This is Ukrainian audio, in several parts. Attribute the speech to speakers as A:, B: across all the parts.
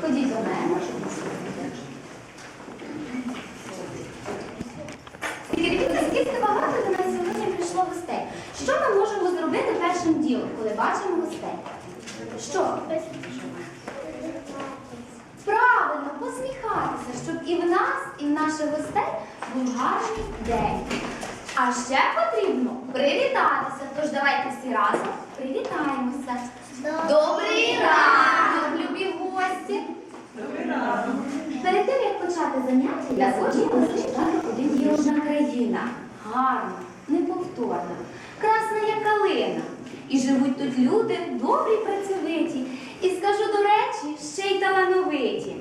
A: Ходіть до мене. Скільки багато до нас сьогодні прийшло гостей. Що ми можемо зробити першим ділом, коли бачимо гостей? Що? Правильно, посміхатися, щоб і в нас, і в наших гостей був гарний день. А ще потрібно привітатися. Тож давайте всі разом привітаємося. Добрий ранок, любі гості! Перед тим, як почати заняття, я хочу зачитати один Южна країна. Гарна, неповторна, красна як калина. І живуть тут люди добрі, працьовиті. І скажу до речі, ще й талановиті.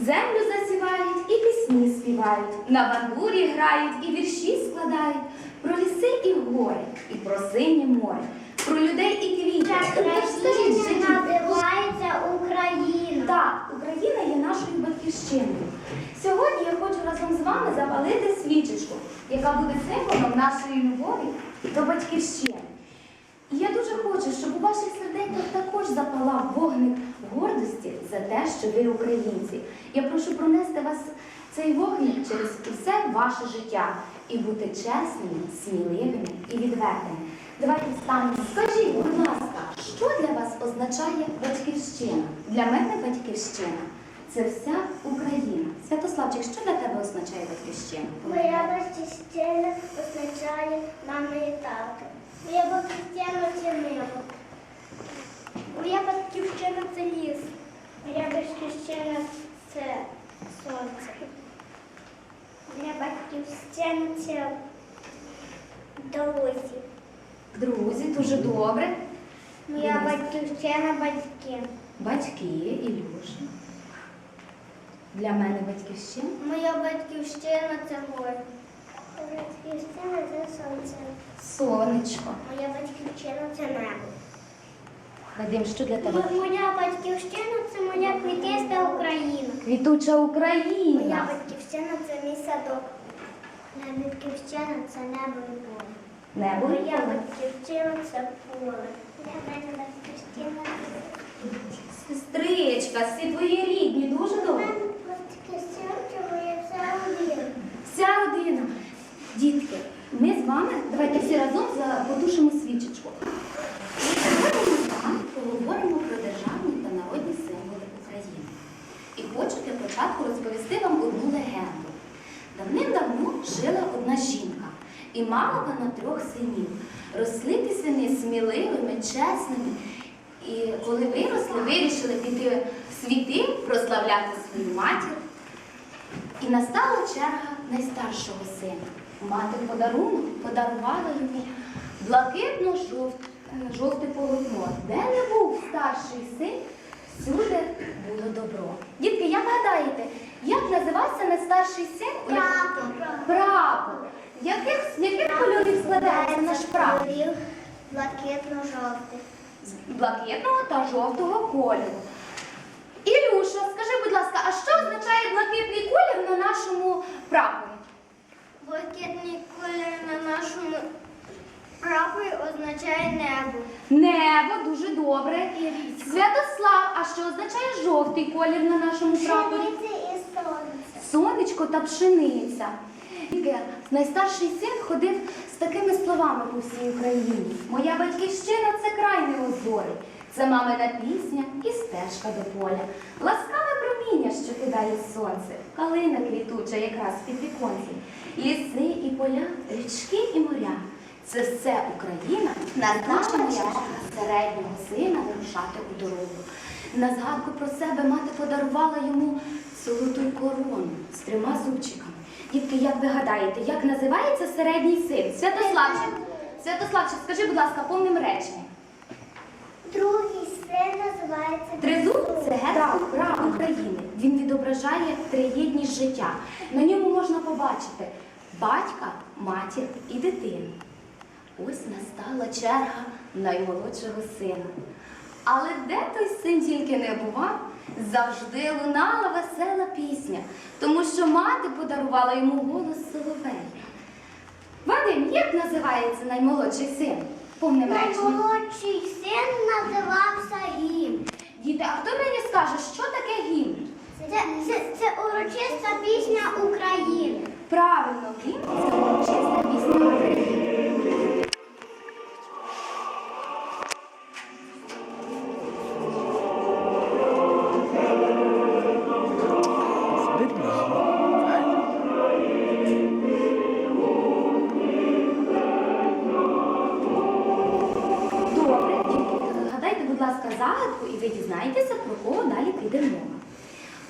A: Землю засівають і пісні співають, на бандурі грають і вірші складають про ліси і гори, і про синє море, про людей і квіти. Тож скажіть,
B: Країна
A: житті,
B: називається Україна.
A: так, Україна є нашою батьківщиною. Сьогодні я хочу разом з вами запалити свічечку, яка буде символом нашої любові до батьківщини. І я дуже хочу, щоб у ваших серденьках також запалав вогник гордості за те, що ви українці. Я прошу пронести вас цей вогник через усе ваше життя і бути чесними, сміливими і відвертими. Давайте встанемо. Скажіть, будь ласка, що для вас означає батьківщина? Для мене батьківщина це вся Україна. Святославчик, що для тебе означає батьківщина?
B: Моя батьківщина означає мами і тато. Моя батьківщина це небо. Моя батьківщина це ліс. Моя батьківщина це сонце. Моя батьківщина це друзі.
A: Друзі, дуже добре.
B: Моя батьківщина батьки.
A: Батьки, Ілюша. Для мене батьківщина.
B: Моя батьківщина це гори. Батьківщина це сонце.
A: Сонечко.
B: Моя батьківщина це небо.
A: Вадим, що для тебе?
B: Моя батьківщина це моя квітиста Україна.
A: Квітуча
B: Моя батьківщина це мій садок. Моя батьківщина це небо і поле.
A: Небо
B: Моя батьківщина це поле. Мене
A: Сестричка, всі твої рідні, дуже добре.
B: батьківщина це моя вся родина.
A: Вся родина. Дітки, ми з вами давайте всі разом потушимо свічечку. Ми з вами поговоримо про державні та народні символи України. І хочу для початку розповісти вам одну легенду. Давним-давно жила одна жінка, і мала вона трьох синів. Росли ті сини сміливими, чесними. І коли виросли, вирішили піти в світи, прославляти свою матір. І настала черга найстаршого сина. Мати подарунок подарувала йому блакитно-жовте полотно. Де не був старший син, всюди було добро. Дітки, як гадаєте, як називався найстарший син?
B: Прапор.
A: Прапор. Яких, яких кольорів складається наш прапор?
B: Блакитно-жовтий.
A: З блакитного та жовтого кольору. Ілюша, скажи, будь ласка, а що означає блакитний колір на нашому прапорі?
B: Блакитний колір на нашому прапорі означає небо.
A: Небо, дуже добре. Святослав, а що означає жовтий колір на нашому прапорі?
B: Пшениця і сонце.
A: Сонечко та пшениця. Найстарший син ходив з такими словами по всій Україні. Моя батьківщина це край неозорий. Це мамина пісня і стежка до поля. Ласкаве проміння, що кидає сонце, калина квітуча якраз під віконцем. Ліси і поля, річки і моря. Це все Україна назначена черга середнього сина вирушати у дорогу. На згадку про себе мати подарувала йому золоту корону з трьома зубчиками. Дітки, як ви гадаєте, як називається середній син? Святославчик, Святославчик, скажи, будь ласка, повним реченням.
B: Другий син називається
A: Тризуб це герб прав України. Він відображає триєдність життя. На ньому можна побачити батька, матір і дитину. Ось настала черга наймолодшого сина. Але де той син тільки не бував, завжди лунала весела пісня, тому що мати подарувала йому голос соловей. Вадим, як називається наймолодший син? реченням.
B: Син називався Гім.
A: Діти, а хто мені скаже, що таке гімн?
B: Це, це, це урочиста пісня України.
A: Правильно, гімн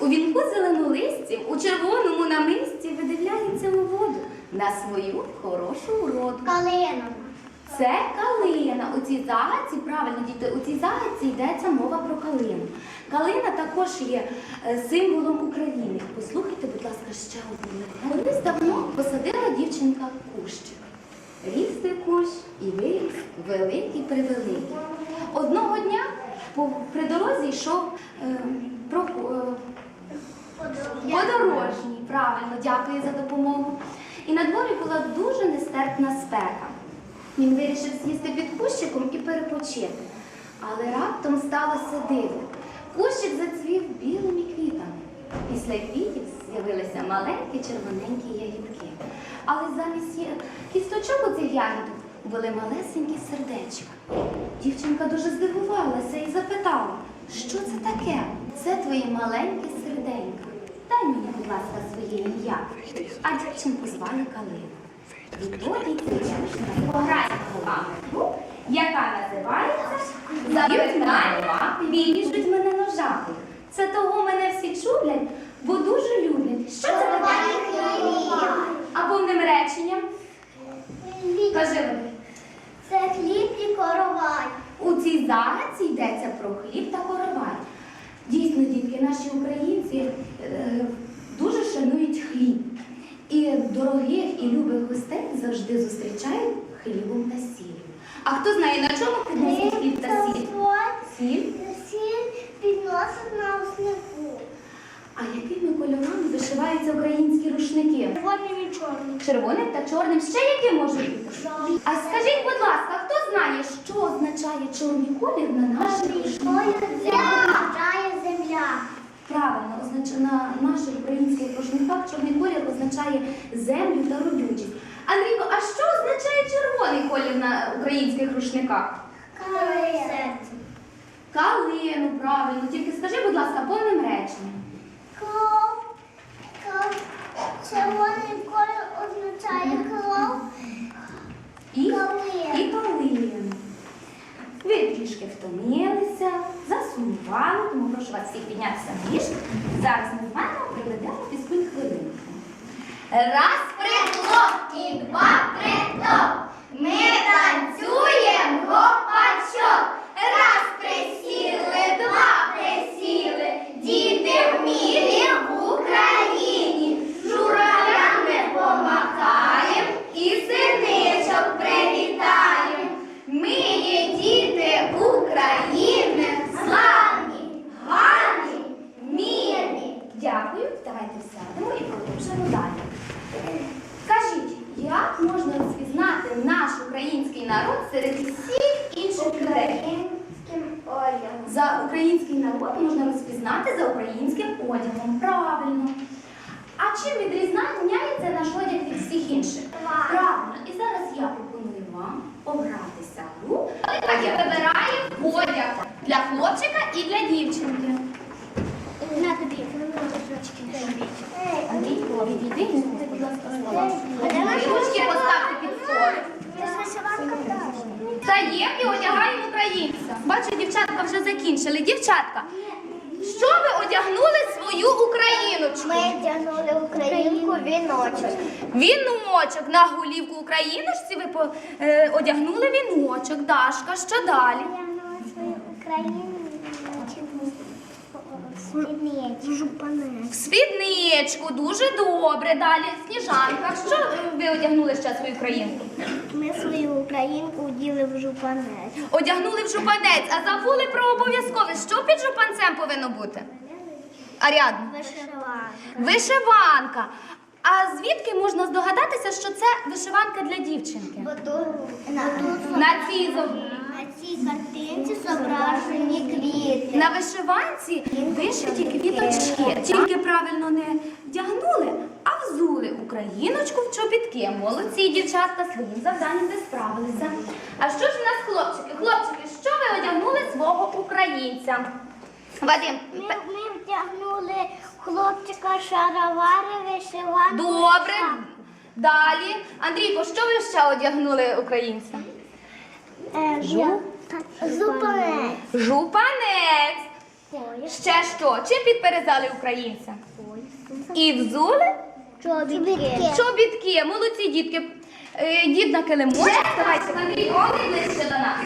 A: У вінку зеленолистів, у червоному намисті видивляється у воду на свою хорошу уроду.
B: Калина.
A: Це калина. У цій загадці, правильно, діти, у цій загадці йдеться мова про калину. Калина також є е, символом України. Послухайте, будь ласка, ще одну. Колись давно посадила дівчинка кущик. Ріс той кущ і виріс великий превеликий. Одного дня по, при дорозі йшов е, про, е, Подорожній, правильно, дякую за допомогу. І на дворі була дуже нестерпна спека. Він вирішив сісти під кущиком і перепочити. Але раптом сталося диво. Кущик зацвів білими квітами. Після квітів з'явилися маленькі червоненькі ягідки. Але замість кісточок у цих ягідок були малесенькі сердечка. Дівчинка дуже здивувалася і запитала, що це таке? Це твої маленькі серденька. Дай мені, будь ласка, своє ім'я. А дівчинку звали Калина. Відтоді пограє вами гру, яка називається Завертай лапи, виріжуть мене ножати. Це того мене всі чублять, бо дуже люблять. Що це таке? А повним реченням? Кажи мені.
B: Це хліб і коровай.
A: У цій загадці йдеться про хліб та коровай. Наші українці е, дуже шанують хліб. І дорогих і любих гостей завжди зустрічають хлібом та сіллю. А хто знає, на чому підносять хліб та сіль? Сіль?
B: Сіль підносить на оснику.
A: А якими кольорами вишиваються українські рушники?
B: Червоним і чорним.
A: Червоним та чорним. Ще які можуть бути? А скажіть, будь ласка, хто знає, що означає чорний колір на наших рушниках? Правильно, означ... на наших українських рушниках чорний колір означає землю та родючість. Андрійко, а що означає червоний колір на українських рушниках?
B: Калину.
A: Калину, правильно. Тільки скажи, будь ласка, повним реченням.
B: Ко, Кров. Червоний колір означає кров.
A: І,
B: Калину.
A: і калину. Ви трішки втомилися, засумували, тому прошу вас всіх піднятися на ліжко. Зараз ми з вами проведемо фізкульт хвилинку. Раз приклоп і два приклоп. Ми танцюємо гопачок. Раз присіли, два присіли. Діти в мірі в Україні. Журавлями помахаєм і синичок привітаєм. Ми є діти України, славні, гарні, мирні. Дякую, давайте сядемо і продовжимо далі. Скажіть, як можна розпізнати наш український народ серед всіх інших людей?
B: Українським одягом.
A: За український народ можна розпізнати за українським. Правильно. А чим відрізняється наш одяг від всіх інших?
B: Правильно.
A: І зараз я пропоную вам погратися в гру. Я вибираю одяг для хлопчика і для дівчинки.
B: На тобі. Ей,
A: Андрійко, відійди, будь ласка, слова. Ручки поставте під столик. Стаємо і одягаємо українця. Бачу, дівчатка вже закінчили. Дівчатка, що ви одягнули свою україночку?
B: Ми вдягнули українку віночок.
A: Віночок на голівку україночці ви по- е, одягнули віночок. Дашка, що далі?
B: Вдягнули свою українку віночок.
A: Спідничку, дуже добре. Далі сніжанка. Що ви одягнули ще свою країнку?
B: Ми свою українку вділи в жупанець.
A: Одягнули в жупанець, а забули. Що під жупанцем повинно бути? Аріадна.
B: Вишиванка.
A: Вишиванка. А звідки можна здогадатися, що це вишиванка для дівчинки?
B: Бо тут на,
A: На цій
B: на цій картинці зображені квіти.
A: На вишиванці вишиті квіточки. Тільки правильно не вдягнули, а взули україночку в чобітки. Молодці, дівчатка, своїм завданням ви справилися. А що ж у нас хлопчики? Хлопчики, що ви одягнули свого українця? Вадим,
B: Ми, ми вдягнули хлопчика шаровари вишиванку.
A: добре. Далі. Андрійко, що ви ще одягнули українця?
B: Е,
A: Жу-
B: Зупинець.
A: Жупанець. Ще що? Чим підперезали українця? І взули
B: Чобітки.
A: чобітки. Молодці дітки. Е, Дід на килимочок. Давайте, Андрій, вони ближче до нас.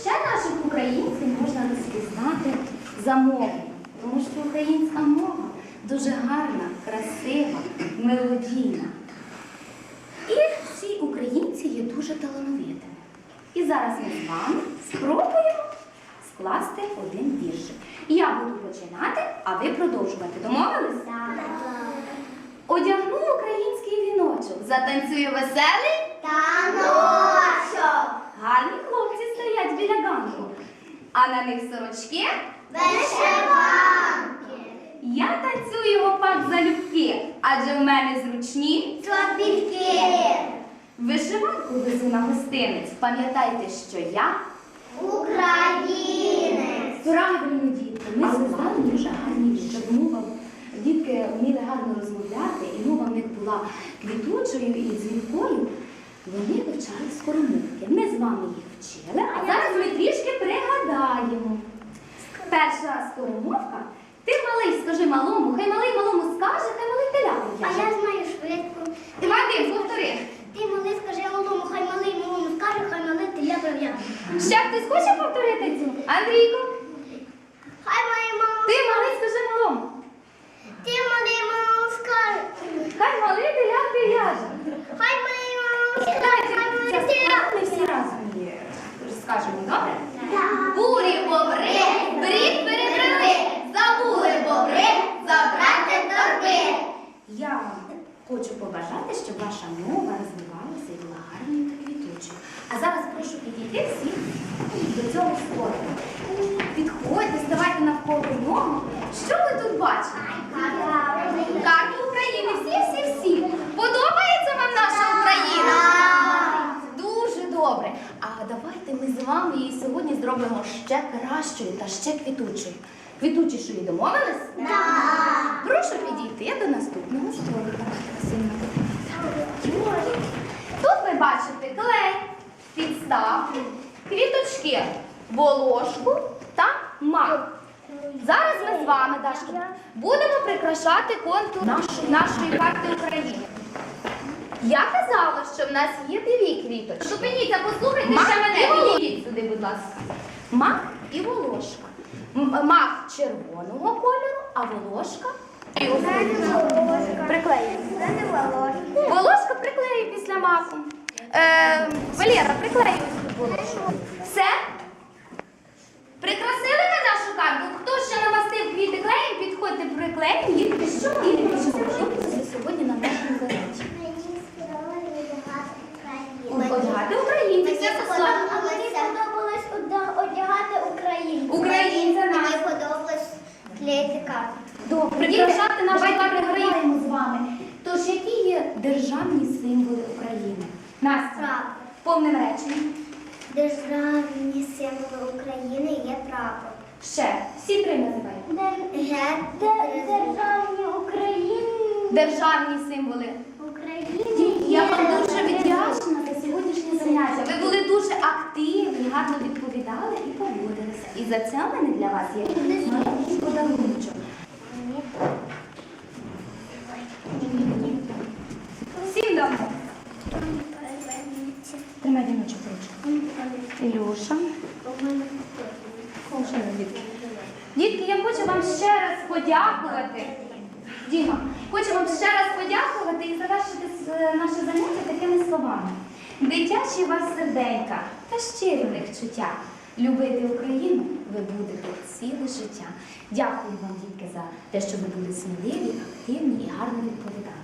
A: Ще наших українців можна розпізнати за мовою, тому що українська мова дуже гарна, красива, мелодійна. І всі українці є дуже талановитими. І зараз ми з вами спробуємо скласти один віршик. Я буду починати, а ви продовжувати. Домовились? Одягну український віночок, затанцюю веселий.
B: Таночок.
A: Гарні хлопці стоять біля ганку, а на них сорочки.
B: Вишиванки.
A: Я танцюю гопак залюбки, адже в мене зручні.
B: Чобітки.
A: Вишиванку везу на гостинець. Пам'ятайте, що я
B: Українець.
A: правильно дітки. Ми зв'язали дуже гарні щоб мова дітки вміли гарно розмовляти, і мова в них була квітучою і дзвінкою. Вони вивчали скоромовки. Ми з вами їх вчили, а зараз ми трішки пригадаємо. Перша скоромовка. Ти малий, скажи малому, хай малий малому скаже, хай малий теляту
B: А я знаю швидко.
A: Ти Вадим, повтори.
B: Ти малий скажи малому, хай малий малому скаже, хай малий теля в'яже.
A: Ще хтось хоче повторити цю? Андрійко,
B: Хай малий малому.
A: ти малий, скажи малому.
B: Ти малий малому скаже.
A: Хай малий теляту в'яже.
B: Хай малий малому скаже.
A: Давайте
B: Хай малий
A: ця
B: теля.
A: справа ми всі разом її розкажемо, добре?
B: Так.
A: Бурі бобри, брід перебрали, забули бобри, забрати торби. Я вам хочу побажати, щоб ваша мова розвивалася і була гарною та квітучою. А зараз прошу підійти всіх до цього столика. Підходьте, ставайте навколо нього. Що ви тут бачите? Карту України, всі, всі, всі. Подобається вам наша Україна? Дуже добре. А давайте ми з вами її сьогодні зробимо ще кращою та ще квітучою. Квітучішою домовились?
B: Так.
A: Прошу підійти до наступного столика. Тут ви бачите клей, підставки, квіточки, волошку та мак. Вами, Дашка, будемо прикрашати контур нашої, нашої карти України. Я казала, що в нас є дві квіточки. Зупиніться, послухайте ще мене. Підійдіть сюди, будь ласка. Мак і волошка. М- Мак червоного кольору, а волошка приклеїмо. Волошка приклею після маку. Е, Валера, приклею волошку. Все? Прикрасили ми нашу карту? Хто ще намастив квіти клеєм, підходьте приклеїмо їх що і що сподобалося сьогодні на нашому заняті. Одягати українців. це слово.
B: А мені подобалось одя- одягати українців.
A: Українця
B: Мені
A: нас.
B: подобалось клеїти карту.
A: Добре, прикрашати нашу карту граємо з вами. Тож, які є державні символи України? Настя,
B: Прапор.
A: повним реченням.
B: Державні символи України є прапор.
A: Ще, всі три називають.
B: Державні України.
A: Державні символи.
B: України.
A: Я вам дуже вдячна за сьогоднішнє заняття. Ви були дуже активні, гарно відповідали і поводилися. І за це в мене для вас є маленький подаруночок. Всім дамо. Тримай віночок ручку. Ілюша. Дітки. Я хочу вам ще раз подякувати. Діма, хочу вам ще раз подякувати і завершити наше заняття такими словами. Дитячі вас серденька та щирі чуття. Любити Україну ви будете ціле життя. Дякую вам, дітки, за те, що ви були сміливі, активні і гарно відповідали.